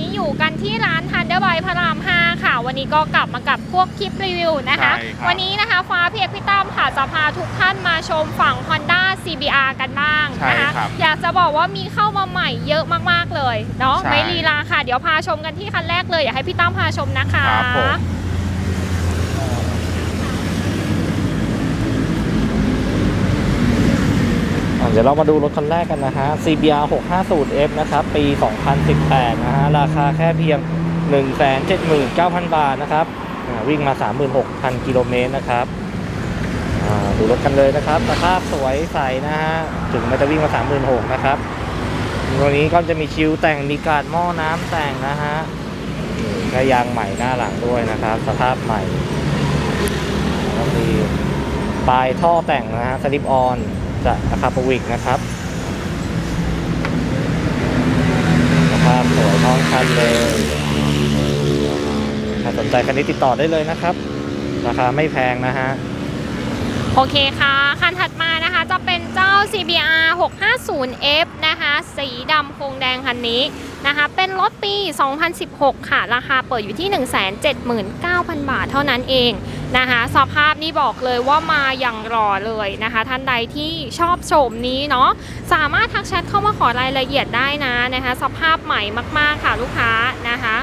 นะคะผมตอนนี้อยู่กันที่ร้านทันเดอร์บอยพระราม 5 ค่ะ วันนี้ก็กลับมากับพวกคลิปรีวิวนะคะ ใช่ครับ วันนี้นะคะฟ้าเพียกพี่ตั้มค่ะจะพาทุกท่านมาชมฝั่ง Honda CBR กันบ้างใช่นะคะ ครับอยากจะบอกว่ามีเข้ามาใหม่เยอะมากๆเลยเนาะใช่ไม่ลีลาค่ะ เดี๋ยวพาชมกันที่คันแรกเลย อยากให้พี่ตั้มพาชมนะคะ ครับผม อะ เดี๋ยวเรามาดูรถคันแรกกันนะฮะ CBR 650F นะครับ ปี 2018 นะฮะ ราคาแค่เพียง 179,000 บาทนะครับ วิ่งมา 36,000 กิโลเมตรนะครับดูรถกันเลยนะครับ สภาพสวยใสนะฮะ ถึงมันจะวิ่งมา 36,000 นะครับ ตัวนี้ก็จะมีชิวแต่ง มีการดหม้อน้ำแต่งนะฮะก็ยางใหม่หน้าหลังด้วยนะครับ สภาพใหม่แล้วมีปลายท่อแต่งนะฮะสลิปออน จากอาคาปวิกนะครับสภาพสวยท้องคันเลยถ้าสนใจคันนี้ติดต่อได้เลยนะครับ ราคาไม่แพงนะฮะ โอเคค่ะ คันถัดมา เจ้า CBR 650F นะคะ สีดำโครงแดงคันนี้นะคะ เป็นรถปี 2016 ค่ะ ราคาเปิดอยู่ที่ 179,000 บาทเท่านั้นเองนะคะ สภาพนี่บอกเลยว่ามาอย่างรอเลยนะคะ ท่านใดที่ชอบโฉมนี้เนาะ สามารถทักแชทเข้ามาขอรายละเอียดได้นะนะคะ สภาพใหม่มาก ๆ ค่ะลูกค้านะคะ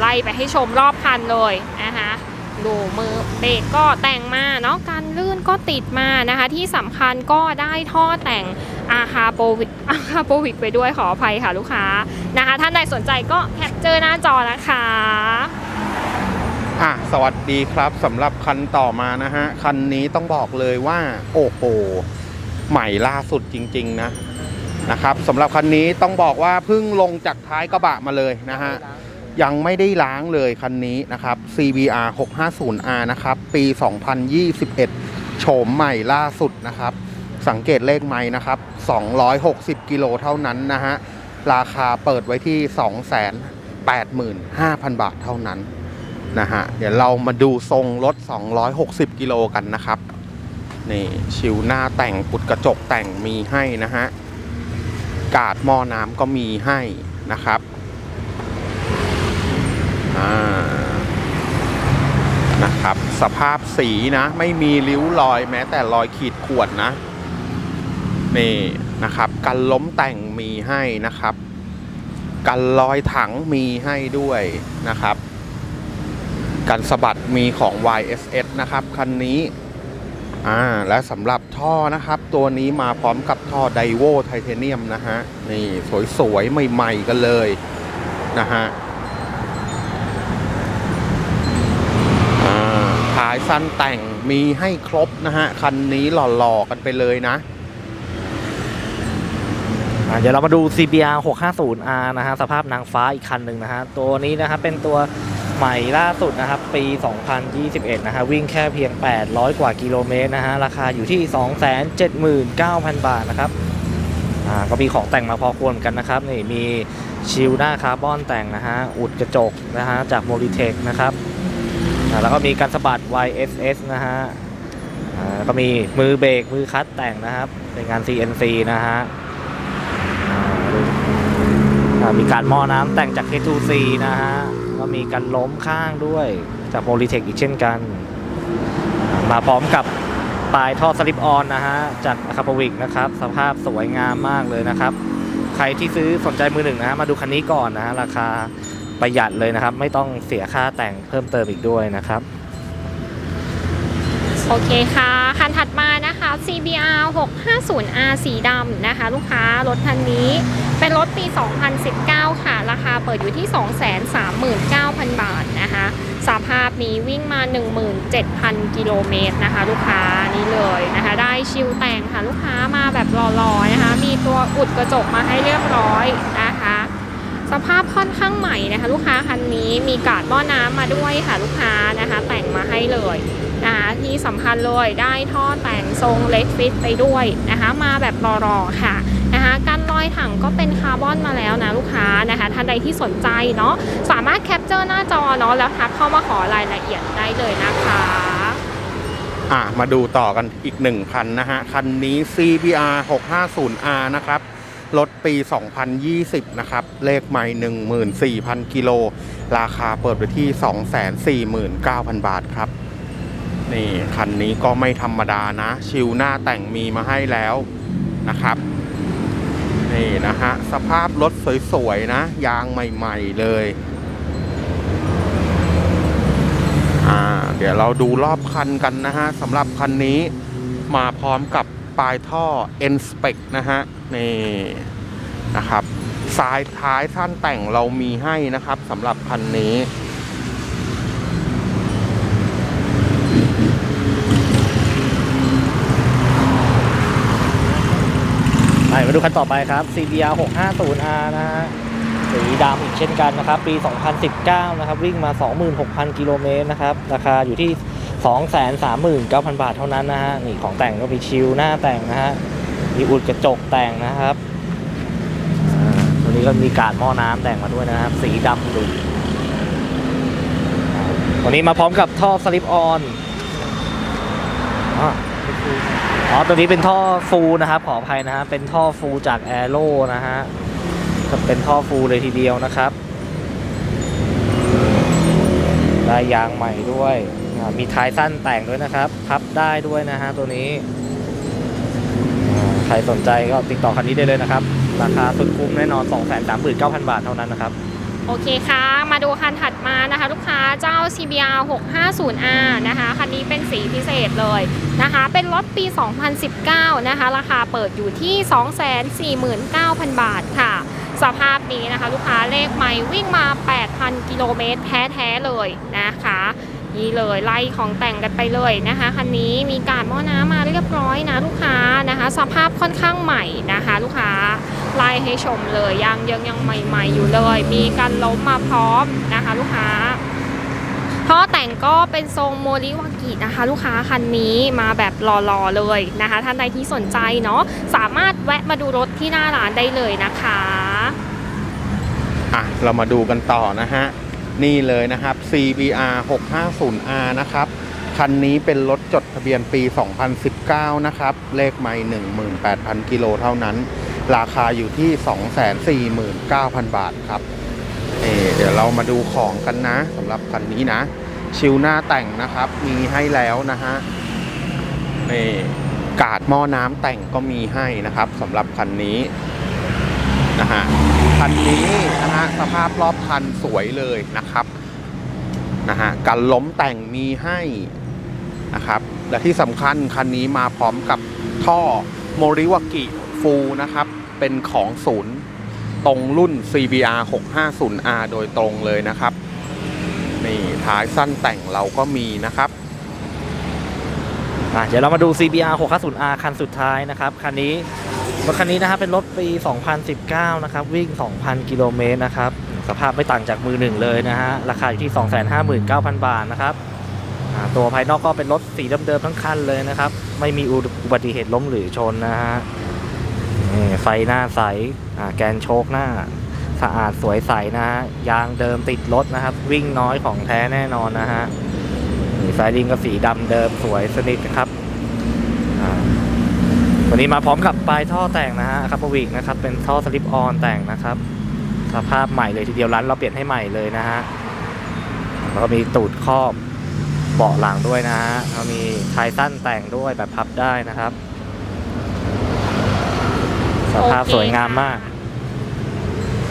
ไล่ไปให้ชมรอบคันเลยนะคะ ดูมือเบรกก็แต่งมาเนาะการลื่นก็ติดมานะคะ ที่สำคัญก็ได้ท่อแต่งอาคาโปวิกอาคาโปวิกไปด้วยขออภัยค่ะลูกค้านะคะ ท่านใดสนใจก็แคปเจอร์หน้าจอนะคะอะสวัสดีครับสำหรับคันต่อมานะฮะ คันนี้ต้องบอกเลยว่า โอ้โห ใหม่ล่าสุดจริง ๆ นะนะครับสำหรับคันนี้ต้องบอกว่าเพิ่งลงจากท้ายกระบะมาเลยนะฮะ ยังไม่ได้ล้างเลยคันนี้นะครับ CBR 650R นะครับ ปี 2021 โฉมใหม่ล่าสุดนะครับ สังเกตเลขไม้นะครับ 260 กิโลเท่านั้นนะฮะ ราคาเปิดไว้ที่ 285,000 บาทเท่านั้นนะฮะ เดี๋ยวเรามาดูทรงรถ 260 กิโลกันนะครับ นี่ชิวหน้าแต่งปุดกระจกแต่งมีให้นะฮะ กาดหม้อน้ำก็มีให้นะครับ นะครับ สภาพสีนะ ไม่มีริ้วรอยแม้แต่รอยขีดข่วนนะ นี่นะครับ กันล้มแต่งมีให้นะครับ กันรอยถังมีให้ด้วยนะครับ กันสะบัดมีของ YSS นะครับคันนี้อ่าและสำหรับท่อนะครับ ตัวนี้มาพร้อมกับท่อไดโวไทเทเนียมนะฮะ นี่สวยๆ ใหม่ ๆ กันเลยนะฮะาท้ายสั้นแต่งมีให้ครบนะฮะ คันนี้หล่อๆกันไปเลยนะเดี๋ยวเรามาดู CBR 650R นะฮะ สภาพนางฟ้าอีกคันหนึ่งนะฮะ ตัวนี้นะครับเป็นตัวใหม่ล่าสุดนะครับ ปี 2021 นะฮะ วิ่งแค่เพียง 800 กว่ากิโลเมตรนะฮะ ราคาอยู่ที่ 279,000 บาทนะครับ อ่า ก็มีของแต่งมาพอควรกันนะครับ นี่มีชิลหน้าคาร์บอนแต่งนะฮะ อุดกระจกนะฮะ จาก m o l i t e c h นะครับ แล้วก็มีการสะบัด YSS นะฮะก็มีมือเบรกมือคลัตช์แต่งนะครับเป็นงาน CNC นะฮะมีการหม้อน้ำแต่งจาก K2C นะฮะก็มีการล้มข้างด้วยจาก m o l i t e c h อีกเช่นกัน มาพร้อมกับปลายท่อสลิปออนนะฮะจากอาคาปวิกนะครับ สภาพสวยงามมากเลยนะครับ ใครที่ซื้อสนใจมือหนึ่งนะฮะมาดูคันนี้ก่อนนะฮะราคา ประหยัดเลยนะครับ ไม่ต้องเสียค่าแต่งเพิ่มเติมอีกด้วยนะครับ โอเคค่ะ คันถัดมานะคะ CBR 650R สีดำนะคะ ลูกค้ารถคันนี้เป็นรถปี 2019 ค่ะ ราคาเปิดอยู่ที่ 239,000 บาทนะคะสภาพนี้วิ่งมา 17,000 กิโลเมตรนะคะ ลูกค้านี่เลยนะคะ ได้ชิลแต่งค่ะ ลูกค้ามาแบบหล่อๆนะคะ มีตัวอุดกระจกมาให้เรียบร้อยนะคะ สภาพค่อนข้างใหม่นะคะ ลูกค้าคันนี้มีกาดหม้อน้ำมาด้วยค่ะลูกค้านะคะ แต่งมาให้เลยนะคะที่สำคัญเลยได้ท่อแต่งทรงเล็กฟิตไปด้วยนะคะ มาแบบรอๆค่ะนะคะกันรอยถังก็เป็นคาร์บอนมาแล้วนะลูกค้านะคะท่านใดที่สนใจเนาะสามารถแคปเจอร์หน้าจอเนาะแล้วทักเข้ามาขอรายละเอียดได้เลยนะคะอะมาดูต่อกันอีกหนึ่งคันนะฮะ คันนี้ CBR 650R นะครับ รถปี 2020 นะครับ เลขใหม่ 14,000 กิโล ราคาเปิดไปที่ 249,000 บาทครับ นี่ คันนี้ก็ไม่ธรรมดานะ ชิวหน้าแต่งมีมาให้แล้วนะครับ นี่นะฮะ สภาพรถสวยๆ นะ ยางใหม่ๆ เลยอ่าเดี๋ยวเราดูรอบคันกันนะฮะสำหรับคันนี้มาพร้อมกับปลายท่อ n s p e c นะฮะ นี่นะครับสายท้ายท่านแต่งเรามีให้นะครับสำหรับคันนี้ไปมาดูคันต่อไปครับ CBR 650R นะฮะสีดำอีกเช่นกันนะครับ ปี 2019 นะครับ วิ่งมา 26,000 กิโลเมตรนะครับ ราคาอยู่ที่ 239,000 บาทเท่านั้นนะฮะ นี่ของแต่งก็มีชิลหน้าแต่งนะฮะ มีอุดกระจกแต่งนะครับตัวนี้ก็มีการหม้อน้ำแต่งมาด้วยนะครับ สีดำดุอ่าวันนี้มาพร้อมกับท่อสลิปออนอ๋อตัวนี้เป็นท่อฟูลนะครับ ขออภัยนะฮะเป็นท่อฟูลจากแอโร่นะฮะก็เป็นท่อฟูลเลยทีเดียวนะครับได้ยางใหม่ด้วย มีท้ายสั้นแต่งด้วยนะครับ พับได้ด้วยนะฮะตัวนี้ รสนใจก็ติดต่อคันนี้ได้เลยนะครับ ราคาสุดคุ้มแน่นอน 239,000 บาทเท่านั้นนะครับ โอเคค่ะ มาดูคันถัดมานะคะ ลูกค้าเจ้า CBR 650R นะคะ คันนี้เป็นสีพิเศษเลยนะคะ เป็นรถปี 2019 นะคะ ราคาเปิดอยู่ที่ 249,000 บาทค่ะ สภาพนี้นะคะ ลูกค้าเลขใหม่วิ่งมา 8,000 กิโลเมตรแท้ๆเลยนะคะ นี่เลยไล่ของแต่งกันไปเลยนะคะคันนี้มีการหม้อน้ำมาเรียบร้อยนะลูกค้านะคะ สภาพค่อนข้างใหม่นะคะ ลูกค้าไล่ให้ชมเลยยังยังยังใหม่ ๆ อยู่เลย มีการล้มมาพร้อมนะคะ ลูกค้าท่อแต่งก็เป็นทรงโมริวากินะคะ ลูกค้าคันนี้มาแบบรอๆเลยนะคะ ท่านใดที่สนใจเนาะสามารถแวะมาดูรถที่หน้าร้านได้เลยนะคะ อะ เรามาดูกันต่อนะฮะ นี่เลยนะครับ CBR 650R นะครับ คันนี้เป็นรถจดทะเบียนปี 2019 นะครับ เลขไม่18,000 กิโลเท่านั้น ราคาอยู่ที่ 249,000 บาทครับเเดี๋ยวเรามาดูของกันนะสำหรับคันนี้นะ ชิวหน้าแต่งนะครับ มีให้แล้วนะฮะนี่กาดหม้อน้ำแต่งก็มีให้นะครับสำหรับคันนี้นะฮะ คันนี้นะฮะสภาพรอบคันสวยเลยนะครับนะฮะกันล้มแต่งมีให้นะครับ และที่สำคัญคันนี้มาพร้อมกับท่อโมริวากิฟูนะครับ เป็นของศูนย์ตรงรุ่น CBR 650R โดยตรงเลยนะครับ นี่ท้ายสั้นแต่งเราก็มีนะครับอะเดี๋ยวเรามาดู CBR 650R คันสุดท้ายนะครับ คันนี้ รถคันนี้นะครับเป็นรถปี 2019 นะครับ วิ่ง 2,000 กิโลเมตรนะครับ สภาพไม่ต่างจากมือหนึ่งเลยนะฮะ ราคาอยู่ที่ 259,000 บาทนะครับตัวภายนอกก็เป็นรถสีเดิมๆทั้งคันเลยนะครับ ไม่มีอุบัติเหตุล้มหรือชนนะฮะไฟหน้าใสแกนโชคหน้า สะอาดสวยใสนะฮะ ยางเดิมติดรถนะครับ วิ่งน้อยของแท้แน่นอนนะฮะสายลิงก็สีดำเดิมสวยสนิทนะครับ วันนี้มาพร้อมกับปลายท่อแต่งนะฮะครับวิกนะครับ เป็นท่อสลิปออนแต่งนะครับ สภาพใหม่เลยทีเดียวร้านเราเปลี่ยนให้ใหม่เลยนะฮะแล้วก็มีตูดครอบเบาะหลังด้วยนะฮะแล้วมีท้ายสั้นแต่งด้วยแบบพับได้นะครับ สภาพสวยงามมาก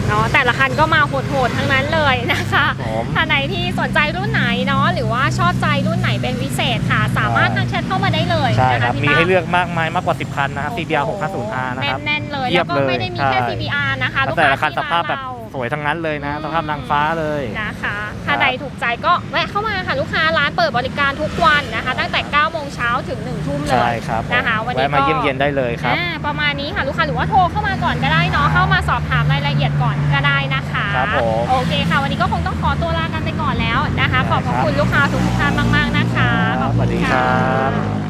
เนาะแต่ละคันก็มาโหดๆทั้งนั้นเลยนะคะผมท่านไหนที่สนใจรุ่นไหนเนาะหรือว่าชอบใจรุ่นไหนเป็นพิเศษค่ะ สามารถทักแชทเข้ามาได้เลยใช่นะคคะรับพี่มีตั้ให้เลือกมากมายมากกว่า 10 คันนะครับ CBR โอ้โห 650R นะครับแน่นๆเลยเทีแล้ยวบก็ไม่ได้มีแค่เลยใช่ CBR นะคะแล้วลูกแต่ค้าละคันที่สภาพแบบร้นเร สวยทั้งนั้นเลยนะอืมสภาพนางฟ้าเลยนะคะถ้าใดถูกใจก็แวะเข้ามาค่ะลูกค้าร้านเปิดบริการทุกวันนะคะ ตั้งแต่9โมงเช้าถึง1ทุ่มเลใช่ยครับนะคะวันนี้แวะมาก็เยี่ยมเยียนได้เลยครับอ่าประมาณนี้ค่ะลูกค้าหรือว่าโทรเข้ามาก่อนก็ได้เนาะเข้ามาสอบถามรายละเอียดก่อนก็ได้นะคะครับผมโอเคค่ะ วันนี้ก็คงต้องขอตัวลากันไปก่อนแล้วนะคะได้ขอบพระครับคุณลูกค้าทุกท่านมาก ๆนะคะขอบสวัคุสณดีคค่ะรับ